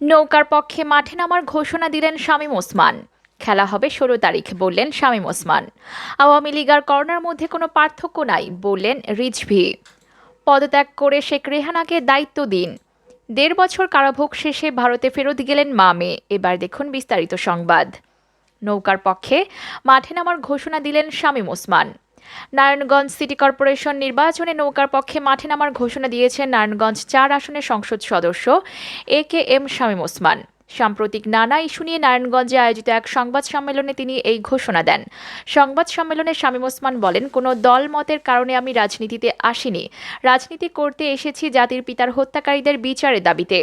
নৌকার পক্ষে মাঠে নামার ঘোষণা দিলেন শামীম ওসমান। খেলা হবে ষোলো তারিখ, বললেন শামীম ওসমান। আওয়ামী লীগ আর করোনার মধ্যে কোনো পার্থক্য নাই, বললেন রিজভি। পদত্যাগ করে শেখ রেহানাকে দায়িত্ব দিন। দেড় বছর কারাভোগ শেষে ভারতে ফেরত গেলেন মা মেয়ে এবার দেখুন বিস্তারিত সংবাদ। নৌকার পক্ষে মাঠে নামার ঘোষণা দিলেন শামীম ওসমান। নারায়ণগঞ্জ সিটি কর্পোরেশন নির্বাচনে নৌকার পক্ষে মাঠে নামার ঘোষণা দিয়েছেন নারায়ণগঞ্জ চার আসনের সংসদ সদস্য A K M Shamim Osman. সাম্প্রতিক নানা ইস্যু নিয়ে নারায়ণগঞ্জে আয়োজিত এক সংবাদ সম্মেলনে তিনি এই ঘোষণা দেন। সংবাদ সম্মেলনে শামীম ওসমান বলেন, কোনো দল মতের কারণে আমি রাজনীতিতে আসিনি। রাজনীতি করতে এসেছি জাতির পিতার হত্যাকারীদের বিচারের দাবিতে।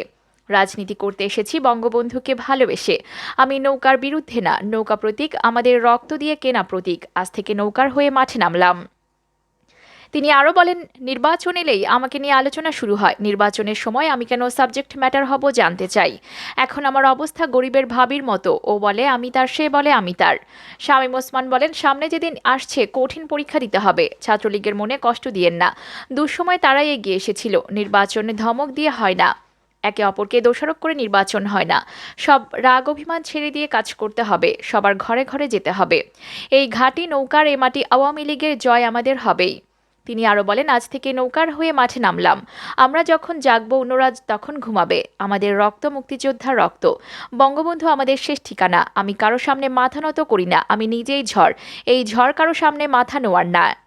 রাজনীতি করতে এসেছি বঙ্গবন্ধুকে ভালোবেসে। আমি নৌকার বিরুদ্ধে না, নৌকা প্রতীক, আমাদের রক্ত দিয়ে কেনা প্রতীক। আজ থেকে নৌকার হয়ে মাঠে নামলাম। তিনি আরও বলেন, নির্বাচন এলেই আমাকে নিয়ে আলোচনা শুরু হয়। নির্বাচনের সময় আমি কেন সাবজেক্ট ম্যাটার হব জানতে চাই। এখন আমার অবস্থা গরিবের ভাবির মতো। ও বলে, আমি তার, সে বলে, আমি তার। শামীম ওসমান বলেন, সামনে যেদিন আসছে, কঠিন পরীক্ষা দিতে হবে। ছাত্রলীগের মনে কষ্ট দিয়েন না। দুঃসময় তারাই এগিয়ে এসেছিল। নির্বাচনে ধমক দিয়ে হয় না। একে অপরকে দোষারোপ করে নির্বাচন হয় না। সব রাগ অভিমান ছেড়ে দিয়ে কাজ করতে হবে, সবার ঘরে ঘরে যেতে হবে। এই ঘাটি নৌকার, এ মাটি আওয়ামী লীগের জয় আমাদের হবেই। তিনি আরও বলেন, আজ থেকে নৌকার হয়ে মাঠে নামলাম। আমরা যখন জাগব অন্যরা তখন ঘুমাবে। আমাদের রক্ত মুক্তিযোদ্ধার রক্ত। বঙ্গবন্ধু আমাদের শেষ ঠিকানা। আমি কারও সামনে মাথা নত করি না। আমি নিজেই ঝড়। এই ঝড় কারও সামনে মাথা নোয়ার না।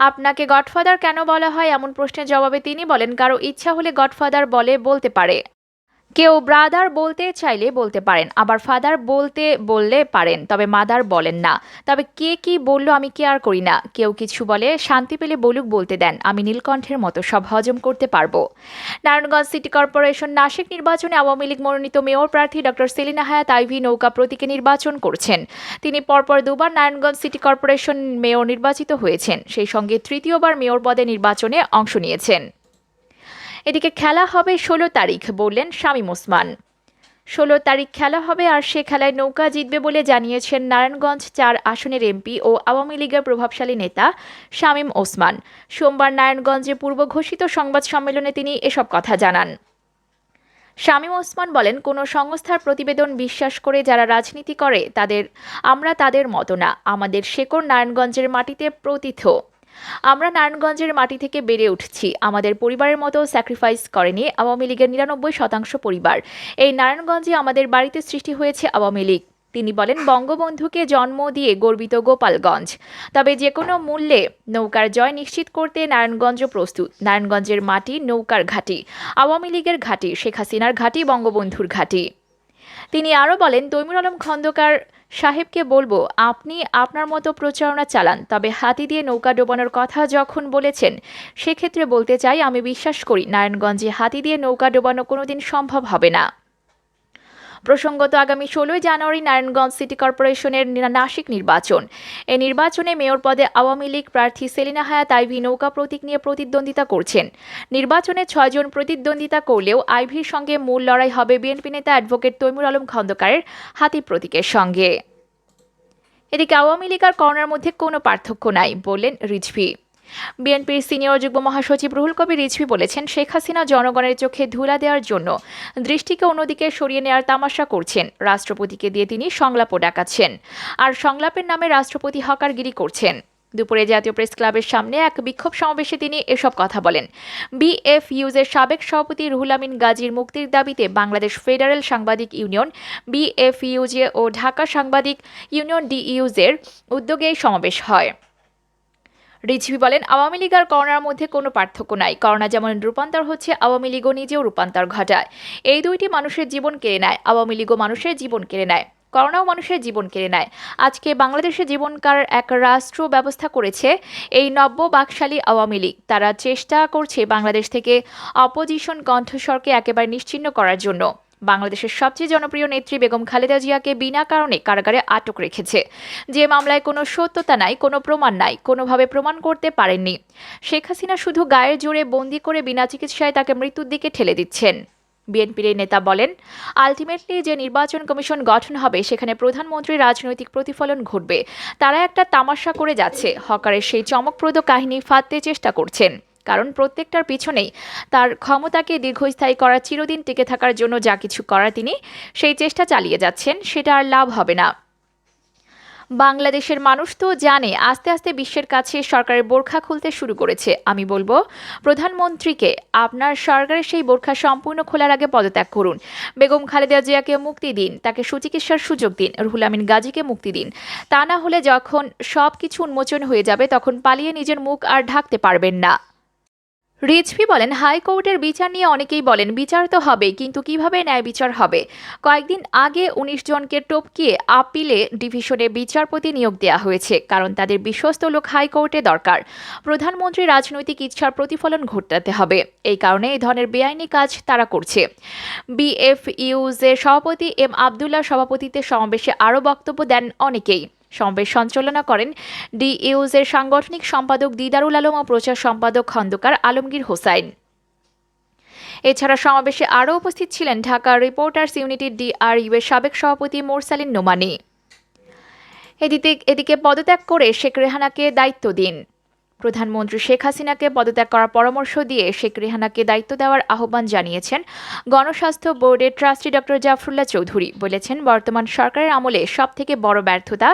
আপনাকে গডফাদার কেন বলা হয় এমন প্রশ্নের জবাবে তিনি বলেন, কারও ইচ্ছা হলে গডফাদার বলে বলতে পারে। কেউ ব্রাদার বলতে চাইলে বলতে পারেন, আবার ফাদার বলতে, বললে পারেন, তবে মাদার বলেন না। তবে কে কি বলল আমি কেয়ার করি না। কেউ কিছু বলে, শান্তি পেলে বলুক বলতে দেন, আমি নীলকণ্ঠের মতো সব হজম করতে পারব। নারায়ণগঞ্জ সিটি কর্পোরেশন নাসিক নির্বাচনে আওয়ামী লীগ মনোনীত মেয়র প্রার্থী ডক্টর সেলিনা হায়াত আইভি নৌকা প্রতীকে নির্বাচন করছেন। তিনি পরপর দুবার নারায়ণগঞ্জ সিটি কর্পোরেশন মেয়র নির্বাচিত হয়েছেন। সেই সঙ্গে তৃতীয়বার মেয়র পদে নির্বাচনে অংশ নিয়েছেন। এদিকে খেলা হবে ষোলো তারিখ, বললেন শামীম ওসমান। ষোলো তারিখ খেলা হবে আর সে খেলায় নৌকা জিতবে বলে জানিয়েছেন নারায়ণগঞ্জ চার আসনের এমপি ও আওয়ামী লীগের প্রভাবশালী নেতা শামীম ওসমান। সোমবার নারায়ণগঞ্জে পূর্ব ঘোষিত সংবাদ সম্মেলনে তিনি এসব কথা জানান। শামীম ওসমান বলেন, কোনো সংস্থার প্রতিবেদন বিশ্বাস করে যারা রাজনীতি করে, তাদের, আমরা তাদের মতো না। আমাদের শেকড় নারায়ণগঞ্জের মাটিতে প্রতিথ। আমরা নারায়ণগঞ্জের মাটি থেকে বেড়ে উঠছি। আমাদের পরিবারের মতো স্যাক্রিফাইস করেনি আওয়ামী লীগের নিরানব্বই শতাংশ পরিবার। এই নারায়ণগঞ্জে আমাদের বাড়িতে সৃষ্টি হয়েছে আওয়ামী লীগ। তিনি বলেন, বঙ্গবন্ধুকে জন্ম দিয়ে গর্বিত গোপালগঞ্জ। তবে যে কোনো মূল্যে নৌকার জয় নিশ্চিত করতে নারায়ণগঞ্জ প্রস্তুত। নারায়ণগঞ্জের মাটি নৌকার ঘাঁটি, আওয়ামী লীগের ঘাঁটি, শেখ হাসিনার ঘাঁটি, বঙ্গবন্ধুর ঘাঁটি। তিনি আরও বলেন, তৈমুর আলম খন্দকার সাহেবকে বলব, আপনি আপনার মতো প্রচারণা চালান, তবে হাতি দিয়ে নৌকা ডোবানোর কথা যখন বলেছেন, সেক্ষেত্রে বলতে চাই আমি বিশ্বাস করি, নারায়ণগঞ্জে হাতি দিয়ে নৌকা ডোবানো কোনোদিন সম্ভব হবে না। প্রসঙ্গত আগামী ষোলোই জানুয়ারি নারায়ণগঞ্জ সিটি কর্পোরেশনের নাসিক নির্বাচন। এই নির্বাচনে মেয়র পদে আওয়ামী লীগ প্রার্থী সেলিনা হায়াত আইভি নৌকা প্রতীক নিয়ে প্রতিদ্বন্দ্বিতা করছেন। নির্বাচনে ছয়জন প্রতিদ্বন্দ্বিতা করলেও আইভির সঙ্গে মূল লড়াই হবে বিএনপি নেতা অ্যাডভোকেট তৈমুর আলম খন্দকারের হাতি প্রতীকের সঙ্গে। এদিকে আওয়ামী লীগ আর করোনার মধ্যে কোনো পার্থক্য নাই, বললেন রিজভি। বিএনপির সিনিয়র যুগ্ম মহাসচিব রুহুল কবির রিজভি বলেছেন, শেখ হাসিনা জনগণের চোখে ধুলা দেওয়ার জন্য দৃষ্টিকে অন্যদিকে সরিয়ে নেওয়ার তামাশা করছেন। রাষ্ট্রপতিকে দিয়ে তিনি সংলাপও ডাকাচ্ছেন। আর সংলাপের নামে রাষ্ট্রপতি হকারগিরি করছেন। দুপুরে জাতীয় প্রেস ক্লাবের সামনে এক বিক্ষোভ সমাবেশে তিনি এসব কথা বলেন। বিএফইউজের সাবেক সভাপতি রুহুল আমিন গাজীর মুক্তির দাবিতে বাংলাদেশ ফেডারেল সাংবাদিক ইউনিয়ন, বিএফইউজে ও ঢাকা সাংবাদিক ইউনিয়ন ডিইউজের উদ্যোগে সমাবেশ হয়। রিজভি বলেন, আওয়ামী লীগ আর করোনার মধ্যে কোনো পার্থক্য নাই। করোনা যেমন রূপান্তর হচ্ছে, আওয়ামী লীগও নিজেও রূপান্তর ঘটায়। এই দুইটি মানুষের জীবন কেড়ে নেয়, আওয়ামী লীগও মানুষের জীবন কেড়ে নেয়। করোনাও মানুষের জীবন কেড়ে নেয়। আজকে বাংলাদেশে জীবনকার এক রাষ্ট্র ব্যবস্থা করেছে এই নব্য বাকশালী আওয়ামী লীগ। তারা চেষ্টা করছে বাংলাদেশ থেকে অপোজিশন কণ্ঠস্বরকে একেবারে নিশ্চিন্ন করার জন্য। বাংলাদেশের সবচেয়ে জনপ্রিয় নেত্রী বেগম খালেদা জিয়াকে বিনা কারণে কারাগারে আটক রেখেছে। যে মামলায় কোনো সত্যতা নাই, কোনো প্রমাণ নাই, কোনোভাবে প্রমাণ করতে পারেননি। শেখ হাসিনা শুধু গায়ের জোরে বন্দি করে বিনা চিকিৎসায় তাকে মৃত্যুর দিকে ঠেলে দিচ্ছেন। বিএনপির এই নেতা বলেন, আলটিমেটলি যে নির্বাচন কমিশন গঠন হবে, সেখানে প্রধানমন্ত্রীর রাজনৈতিক প্রতিফলন ঘটবে। তারা একটা তামাশা করে যাচ্ছে। হকারের সেই চমকপ্রদ কাহিনী ফাঁদতে চেষ্টা করছেন। কারণ প্রত্যেকটার পিছনেই তার ক্ষমতাকে দীর্ঘস্থায়ী করার চিরদিন টিকে থাকার জন্য যা কিছু করার তিনি সেই চেষ্টা চালিয়ে যাচ্ছেন, সেটা আর লাভ হবে না। বাংলাদেশের মানুষ তো জানে, আস্তে আস্তে বিশ্বের কাছে সরকারের বোরখা খুলতে শুরু করেছে। আমি বলব, প্রধানমন্ত্রীকে আপনার সরকারের সেই বোরখা সম্পূর্ণ খোলার আগে পদত্যাগ করুন। বেগম খালেদা জিয়াকে মুক্তি দিন, তাকে সুচিকিৎসার সুযোগ দিন, রুহুল আমিন গাজীকে মুক্তি দিন। তা না হলে যখন সব কিছু উন্মোচন হয়ে যাবে, তখন পালিয়ে নিজের মুখ আর ঢাকতে পারবেন না। রিজভি বলেন, হাইকোর্টের বিচার নিয়ে অনেকেই বলেন, বিচার তো হবে কিন্তু কীভাবে ন্যায় বিচার হবে? কয়েকদিন আগে উনিশ জনকে টপকিয়ে আপিলে ডিভিশনে বিচারপতি নিয়োগ দেওয়া হয়েছে, কারণ তাদের বিশ্বস্ত লোক হাইকোর্টে দরকার। প্রধানমন্ত্রী রাজনৈতিক ইচ্ছার প্রতিফলন ঘটাতে হবে, এই কারণে এই ধরনের বেআইনি কাজ তারা করছে। বিএফইউজের সভাপতি এম আবদুল্লাহ সভাপতিত্বে সমাবেশে আরও বক্তব্য দেন অনেকেই। সমাবেশ সঞ্চালনা করেন ডিইউজের সাংগঠনিক সম্পাদক দিদারুল আলম ও প্রচার সম্পাদক খন্দকার আলমগীর হোসাইন। এছাড়া সমাবেশে আরও উপস্থিত ছিলেন ঢাকা রিপোর্টার্স ইউনিটি ডিআরইউ এর সাবেক সভাপতি মোরসালিন নোমানি। এদিকে এদিকে পদত্যাগ করে শেখ রেহানাকে দায়িত্ব দিন। প্রধানমন্ত্রী শেখ হাসিনাকে পদত্যাগ করার পরামর্শ দিয়ে শেখ রেহানাকে দায়িত্ব দেওয়ার আহ্বান জানিয়েছেন গণস্বাস্থ্য বোর্ডের ট্রাস্টি ডক্টর জাফরুল্লাহ চৌধুরী। বলেছেন, বর্তমান সরকারের আমলে সবথেকে বড় ব্যর্থতা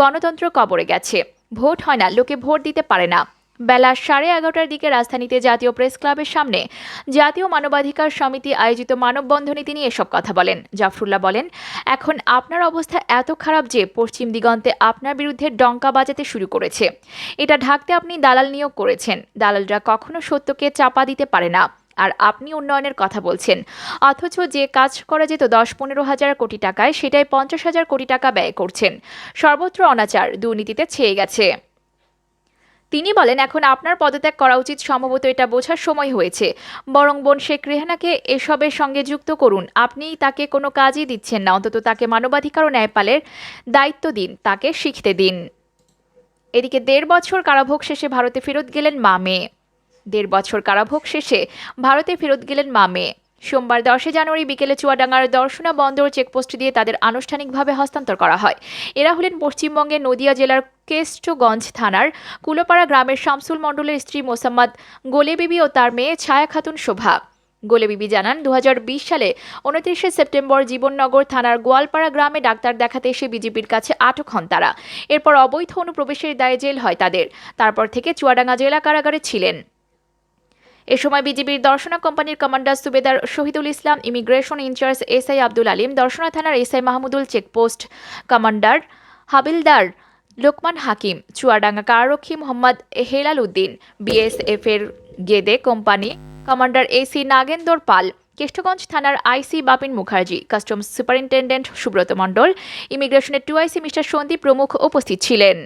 গণতন্ত্র কবরে গেছে। ভোট হয় না, লোকে ভোট দিতে পারে না। বেলা সাড়ে এগারোটার দিকে রাজধানীতে জাতীয় প্রেস ক্লাবের সামনে জাতীয় মানবাধিকার সমিতি আয়োজিত মানববন্ধনে তিনি এসব কথা বলেন। জাফরুল্লাহ বলেন, এখন আপনার অবস্থা এত খারাপ যে পশ্চিম দিগন্তে আপনার বিরুদ্ধে ডঙ্কা বাজাতে শুরু করেছে। এটা ঢাকতে আপনি দালাল নিয়োগ করেছেন। দালালরা কখনো সত্যকে চাপা দিতে পারে না। আর আপনি উন্নয়নের কথা বলছেন। অথচ যে কাজ করা যেত দশ পনেরো হাজার কোটি টাকায়, সেটাই পঞ্চাশ হাজার কোটি টাকা ব্যয় করছেন। সর্বত্র অনাচার, দুর্নীতিতে ছেয়ে গেছে। তিনি বলেন, এখন আপনার পদত্যাগ করা উচিত, সম্ভবত এটা বোঝার সময় হয়েছে। বরং বোন শেখ রেহানাকে এসবের সঙ্গে যুক্ত করুন। আপনি তাকে কোনো কাজই দিচ্ছেন না, অন্তত তাকে মানবাধিকার ও ন্যায়পালের দায়িত্ব দিন, তাকে শিখতে দিন। এদিকে দেড় বছর কারাভোগ শেষে ভারতে ফেরত গেলেন মা মেয়ে দেড় বছর কারাভোগ শেষে ভারতে ফেরত গেলেন মা মেয়ে সোমবার দশই জানুয়ারি বিকেলে চুয়াডাঙ্গার দর্শনা বন্দর চেকপোস্ট দিয়ে তাদের আনুষ্ঠানিকভাবে হস্তান্তর করা হয়। এরা হলেন পশ্চিমবঙ্গের নদিয়া জেলার কেষ্টগঞ্জ থানার কুলোপাড়া গ্রামের শামসুল মণ্ডলের স্ত্রী মোসাম্মদ গোলেবিবি ও তার মেয়ে ছায়া খাতুন শোভা। গোলেবিবি জানান দু হাজার বিশ সালে উনত্রিশে সেপ্টেম্বর জীবননগর থানার গোয়ালপাড়া গ্রামে ডাক্তার দেখাতে এসে বিজেপির কাছে আটক হন তারা। এরপর অবৈধ অনুপ্রবেশের দায়ে জেল হয় তাদের। তারপর থেকে চুয়াডাঙ্গা জেলা কারাগারে ছিলেন। এ সময় বিজেপির দর্শনা কোম্পানির commander subedar Shahidul Islam, immigration in charge SI Abdul Alim, Darshana থানার SI Mahmudul checkpost commander havildar Lokman Hakim, Chuadanga কারারক্ষী Mohammad Helal Uddin BSF এর Gede company, commander AC Nagender Pal, Keshtaganj থানার IC Bapin Mukherjee, customs superintendent Subrata Mondal, ইমিগ্রেশনের two আইসি mister Sandeep প্রমুখ উপস্থিত ছিলেন।